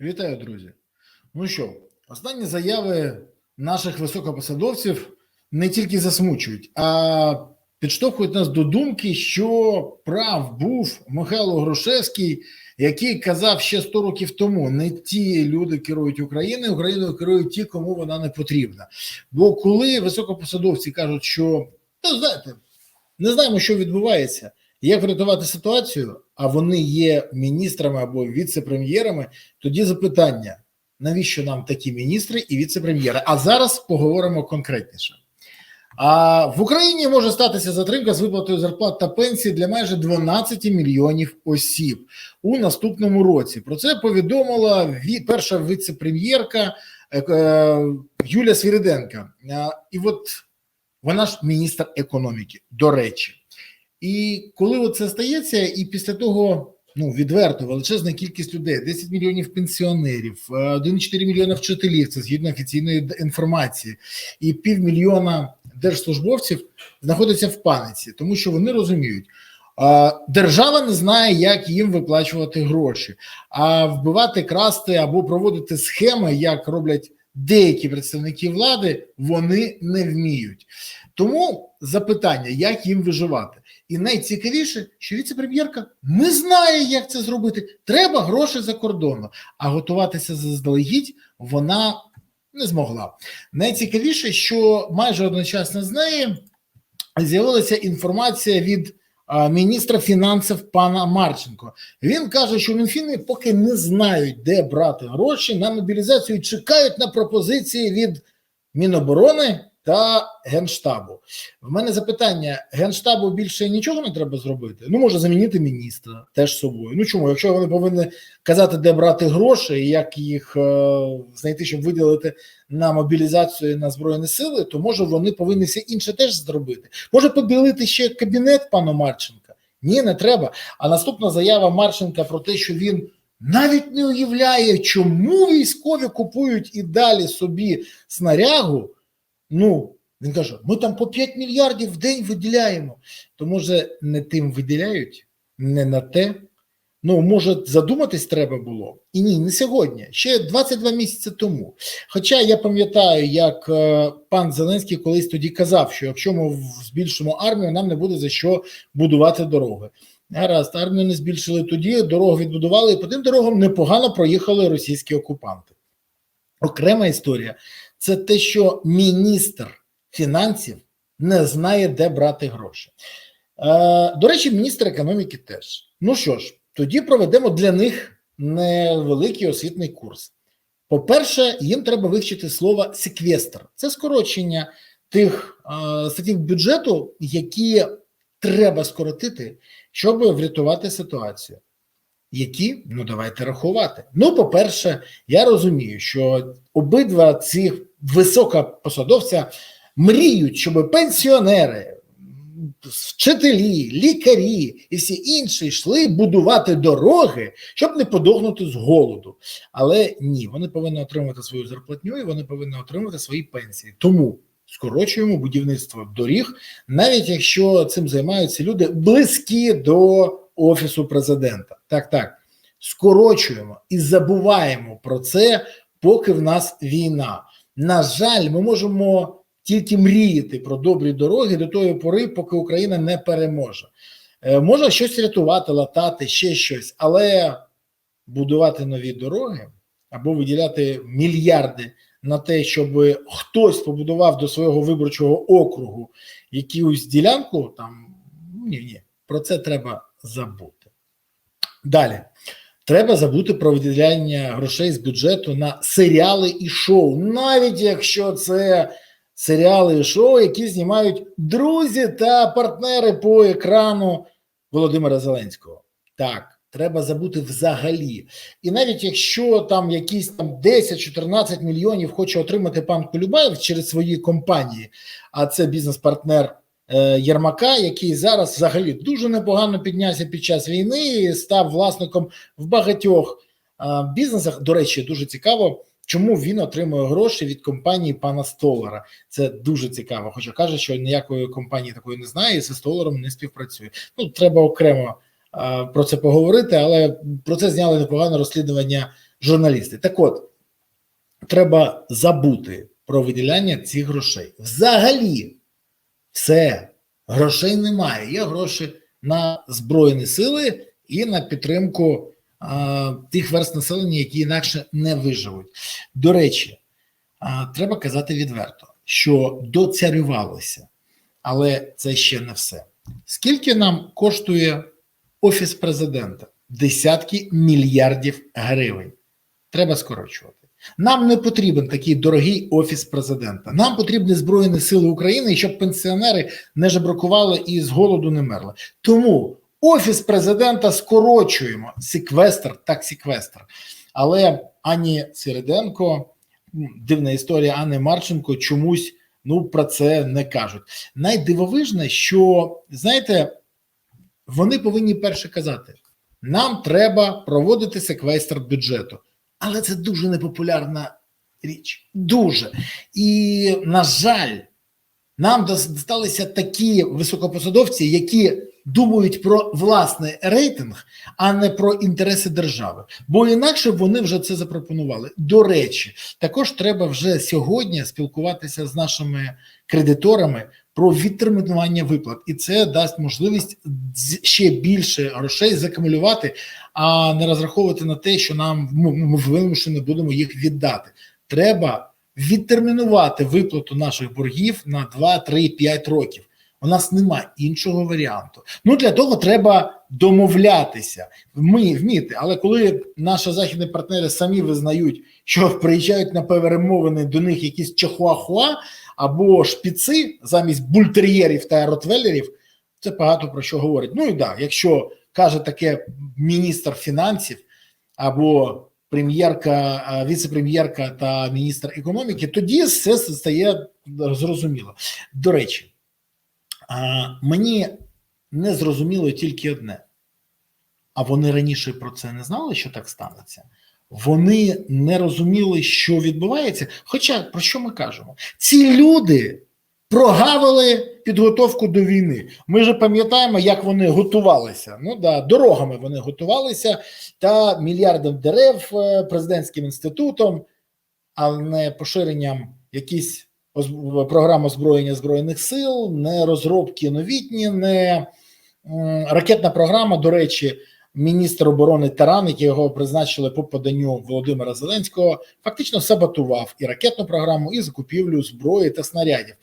Вітаю, друзі. Ну що, останні заяви наших високопосадовців не тільки засмучують, а підштовхують нас до думки, що прав був Михайло Грушевський, який казав ще 100 років тому: не ті люди керують Україною, Україною керують ті, кому вона не потрібна. Бо коли високопосадовці кажуть, що ну, знаєте, не знаємо, що відбувається. Як врятувати ситуацію, а вони є міністрами або віце-прем'єрами, тоді запитання: навіщо нам такі міністри і віце-прем'єри? А зараз поговоримо конкретніше. А в Україні може статися затримка з виплатою зарплат та пенсій для майже 12 мільйонів осіб у наступному році. Про це повідомила перша віце-прем'єрка е, е, Юлія Свіриденка. І от вона ж міністр економіки, до речі. І коли це стається, і після того ну відверто величезна кількість людей, 10 мільйонів пенсіонерів, е, 1,4 мільйона вчителів, це згідно офіційної інформації, і півмільйона держслужбовців знаходяться в паниці, тому що вони розуміють. Держава не знає, як їм виплачувати гроші, а вбивати, красти або проводити схеми, як роблять деякі представники влади, вони не вміють. Тому запитання, як їм виживати. І найцікавіше, що віце-прем'єрка не знає, як це зробити. Треба гроші за кордону, а готуватися заздалегідь вона не змогла. Найцікавіше, що майже одночасно з нею з'явилася інформація від міністра фінансів пана Марченко. Він каже, що Мінфіни поки не знають, де брати гроші на мобілізацію, чекають на пропозиції від Міноборони та Генштабу. В мене запитання: Генштабу більше нічого не треба зробити. Ну, може замінити міністра теж собою. Ну чому? Якщо вони повинні казати, де брати гроші і як їх е, знайти, щоб виділити на мобілізацію на збройні сили, то може вони повинні все інше теж зробити. Може поділити ще кабінет пану Марченка? Ні, не треба. А наступна заява Марченка про те, що він навіть не уявляє, чому військові купують і далі собі снарягу. Ну, він каже: ми там по 5 мільярдів в день виділяємо. То може не тим виділяють, не на те. Ну, може, задуматись треба було. І ні, не сьогодні, ще 22 місяці тому. Хоча я пам'ятаю, як е, пан Зеленський колись тоді казав, що якщо ми збільшимо армію, нам не буде за що будувати дороги. Гаразд, армію не збільшили тоді, дорогу відбудували, і по тим дорогам непогано проїхали російські окупанти. Окрема історія це те, що міністр фінансів не знає, де брати гроші. Е, до речі, міністр економіки теж. Ну що ж, тоді проведемо для них невеликий освітний курс. По-перше, їм треба вивчити слово секвестр. Це скорочення тих е, статтів бюджету, які треба скоротити, щоб врятувати ситуацію. Які ну давайте рахувати. Ну, по-перше, я розумію, що обидва ці високопосадовця мріють, щоб пенсіонери, вчителі, лікарі і всі інші йшли будувати дороги, щоб не подохнути з голоду. Але ні, вони повинні отримувати свою зарплатню і вони повинні отримувати свої пенсії. Тому скорочуємо будівництво доріг, навіть якщо цим займаються люди близькі до офісу президента. Так, так, скорочуємо і забуваємо про це, поки в нас війна. На жаль, ми можемо тільки мріяти про добрі дороги до тої пори, поки Україна не переможе. Е, Може щось рятувати, латати, ще щось, але будувати нові дороги або виділяти мільярди на те, щоб хтось побудував до свого виборчого округу якусь ділянку, там ні, ні, про це треба забути. Далі. Треба забути про виділяння грошей з бюджету на серіали і шоу, навіть якщо це серіали і шоу, які знімають друзі та партнери по екрану Володимира Зеленського. Так, треба забути взагалі. І навіть якщо там якісь там 10-14 мільйонів хоче отримати пан Колюбаєв через свої компанії, а це бізнес-партнер Єрмака, який зараз взагалі дуже непогано піднявся під час війни, і став власником в багатьох е, бізнесах. До речі, дуже цікаво. Чому він отримує гроші від компанії пана Столара? Це дуже цікаво. Хоча каже, що ніякої компанії такої не знає, і зі Столаром не співпрацює. Ну треба окремо про це поговорити, але про це зняли непогане розслідування журналісти. Так от, треба забути про виділяння цих грошей. Взагалі, все, грошей немає. Є гроші на Збройні сили і на підтримку а, тих верст населення, які інакше не виживуть. До речі, а, треба казати відверто, що доцарювалося, але це ще не все. Скільки нам коштує офіс президента? Десятки мільярдів гривень. Треба скорочувати. Нам не потрібен такий дорогий офіс президента. Нам потрібні Збройні Сили України, щоб пенсіонери не жебракували і з голоду не мерли. Тому офіс президента скорочуємо. Секвестр, так секвестр. Але Ані Середенко, дивна історія Анни Марченко, чомусь ну про це не кажуть. Найдивовижне, що знаєте, вони повинні перше казати: нам треба проводити секвестр бюджету. Але це дуже непопулярна річ. Дуже. І, на жаль, нам досталися такі високопосадовці, які думають про власний рейтинг, а не про інтереси держави. Бо інакше вони вже це запропонували. До речі, також треба вже сьогодні спілкуватися з нашими кредиторами про відтермінування виплат, і це дасть можливість ще більше грошей закумулювати, а не розраховувати на те, що нам ну, ми вимушені будемо їх віддати. Треба відтермінувати виплату наших боргів на 2, 3, 5 років. У нас немає іншого варіанту. Ну для того треба домовлятися. Ми вміти, але коли наші західні партнери самі визнають, що приїжджають на перемовини до них якісь чихуахуа або шпіци замість бультер'єрів та ротвелерів, це багато про що говорить. Ну і да, якщо каже таке міністр фінансів або прем'єрка, віце-прем'єрка та міністр економіки, тоді все стає зрозуміло. До речі, а, мені не зрозуміло тільки одне. А вони раніше про це не знали, що так станеться. Вони не розуміли, що відбувається. Хоча про що ми кажемо? Ці люди прогавили підготовку до війни. Ми ж пам'ятаємо, як вони готувалися. Ну да, дорогами вони готувалися та мільярдом дерев е, президентським інститутом, а не поширенням якісь програм озброєння збройних сил, не розробки новітні, не ракетна програма. До речі, міністр оборони Таран, якого призначили по поданню Володимира Зеленського, фактично саботував і ракетну програму, і закупівлю зброї та снарядів.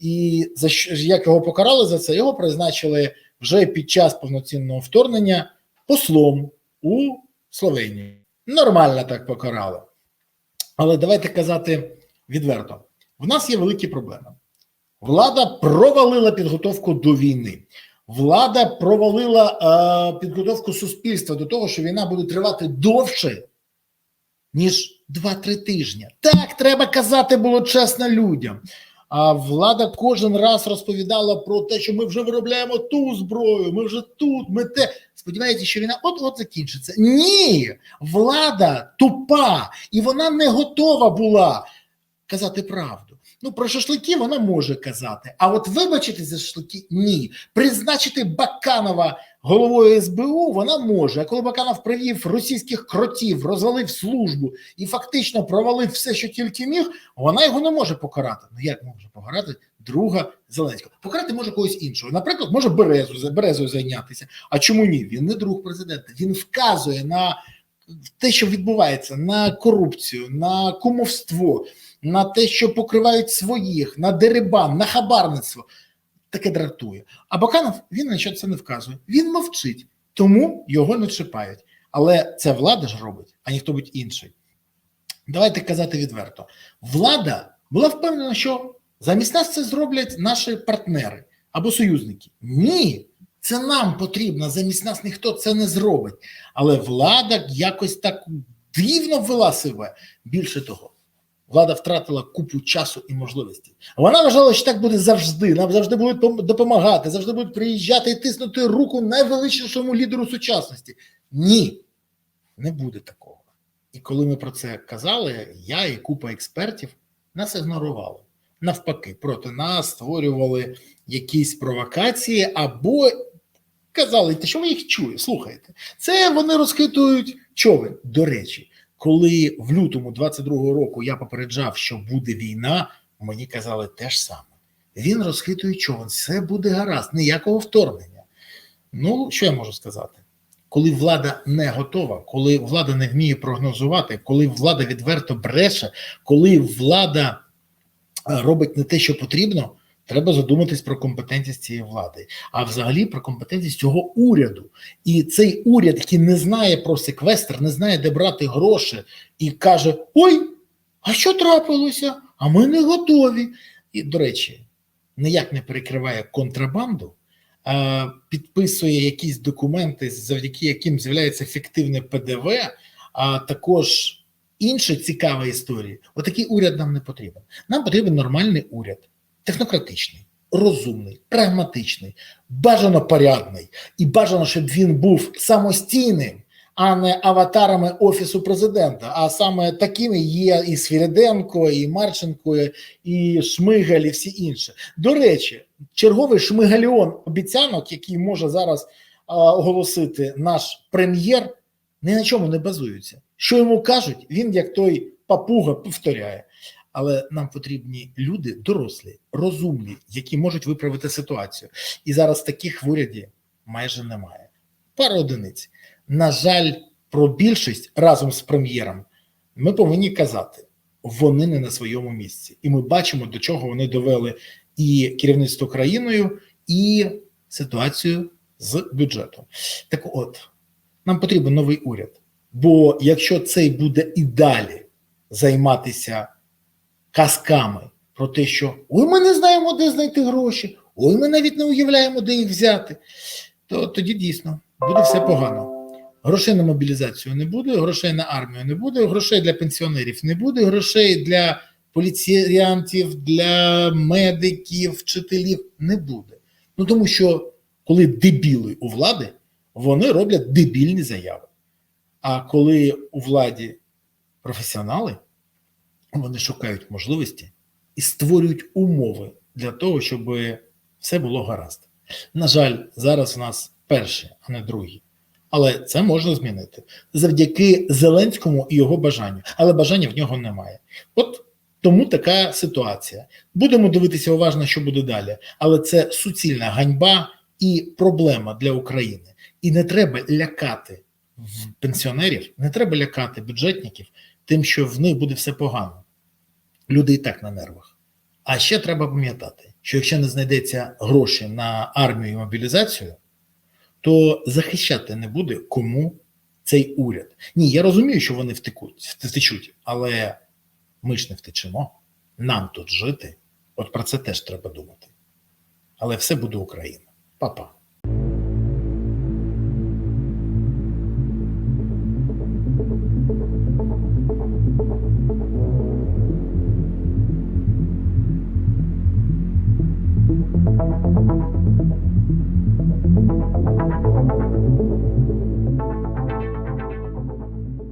І за що як його покарали за це? Його призначили вже під час повноцінного вторгнення послом у Словенії. Нормально так покарали. Але давайте казати відверто: в нас є великі проблеми. Влада провалила підготовку до війни. Влада провалила е, підготовку суспільства до того, що війна буде тривати довше, ніж 2-3 тижні. Так, треба казати було чесно людям. А влада кожен раз розповідала про те, що ми вже виробляємо ту зброю, ми вже тут, ми те. Сподіваєтеся, що війна от-от закінчиться. Ні, влада тупа, і вона не готова була казати правду. Ну, про шашлики вона може казати, а от вибачити за шашлики ні. Призначити Баканова головою СБУ вона може. А коли Баканов привів російських кротів, розвалив службу і фактично провалив все, що тільки міг, вона його не може покарати. Ну як може покарати друга Зеленського? Покарати може когось іншого. Наприклад, може березу березою зайнятися. А чому ні? Він не друг президента. Він вказує на те, що відбувається, на корупцію, на кумовство, на те, що покривають своїх, на дерибан, на хабарництво. Таке дратує. А Баканов він на що це не вказує. Він мовчить, тому його не чіпають. Але це влада ж робить, а ніхто будь інший. Давайте казати відверто: влада була впевнена, що замість нас це зроблять наші партнери або союзники. Ні, це нам потрібно. Замість нас ніхто це не зробить. Але влада якось так дивно ввела себе. Більше того, влада втратила купу часу і можливостей. Вона вважала, що так буде завжди. Нам завжди будуть допомагати, завжди будуть приїжджати і тиснути руку найвеличнішому лідеру сучасності. Ні, не буде такого. І коли ми про це казали, я і купа експертів нас ігнорували. Навпаки, проти нас створювали якісь провокації або казали, те, що ви їх чуєте, слухаєте. Це вони розхитують човен. До речі, коли в лютому 22-го року я попереджав, що буде війна, мені казали те ж саме. Він розхитує човен, все буде гаразд, ніякого вторгнення. Ну, що я можу сказати? Коли влада не готова, коли влада не вміє прогнозувати, коли влада відверто бреше, коли влада робить не те, що потрібно, треба задуматись про компетентність цієї влади, а взагалі про компетентність цього уряду. І цей уряд, який не знає про секвестр, не знає, де брати гроші, і каже: Ой, а що трапилося? А ми не готові. І, до речі, ніяк не перекриває контрабанду, підписує якісь документи, завдяки яким з'являється фіктивне ПДВ, а також інші цікаві історії. Отакий уряд нам не потрібен. Нам потрібен нормальний уряд, технократичний, розумний, прагматичний, бажано порядний і бажано, щоб він був самостійним. А не аватарами офісу президента, а саме такими є і Свіриденко, і Марченко, і Шмигаль, і всі інші. До речі, черговий шмигальон обіцянок, який може зараз а, оголосити наш прем'єр, ні на чому не базуються. Що йому кажуть, він як той папуга повторяє. Але нам потрібні люди дорослі, розумні, які можуть виправити ситуацію. І зараз таких в уряді майже немає. Пара одиниць. На жаль, про більшість разом з прем'єром ми повинні казати, вони не на своєму місці, і ми бачимо, до чого вони довели і керівництво країною, і ситуацію з бюджетом. Так, от нам потрібен новий уряд. Бо якщо цей буде і далі займатися казками про те, що ой, ми не знаємо, де знайти гроші, ой, ми навіть не уявляємо, де їх взяти, то тоді дійсно буде все погано. Грошей на мобілізацію не буде, грошей на армію не буде, грошей для пенсіонерів не буде, грошей для поліціянтів, для медиків, вчителів не буде. Ну тому що коли дебіли у влади, вони роблять дебільні заяви. А коли у владі професіонали, вони шукають можливості і створюють умови для того, щоб все було гаразд. На жаль, зараз у нас перші, а не другі. Але це можна змінити завдяки Зеленському і його бажанню. Але бажання в нього немає. От тому така ситуація. Будемо дивитися уважно, що буде далі. Але це суцільна ганьба і проблема для України. І не треба лякати пенсіонерів, не треба лякати бюджетників тим, що в них буде все погано. Люди і так на нервах. А ще треба пам'ятати, що якщо не знайдеться гроші на армію і мобілізацію, то захищати не буде кому цей уряд. Ні, я розумію, що вони втекуть, втечуть, але ми ж не втечемо. Нам тут жити. От про це теж треба думати. Але все буде Україна. Па-па.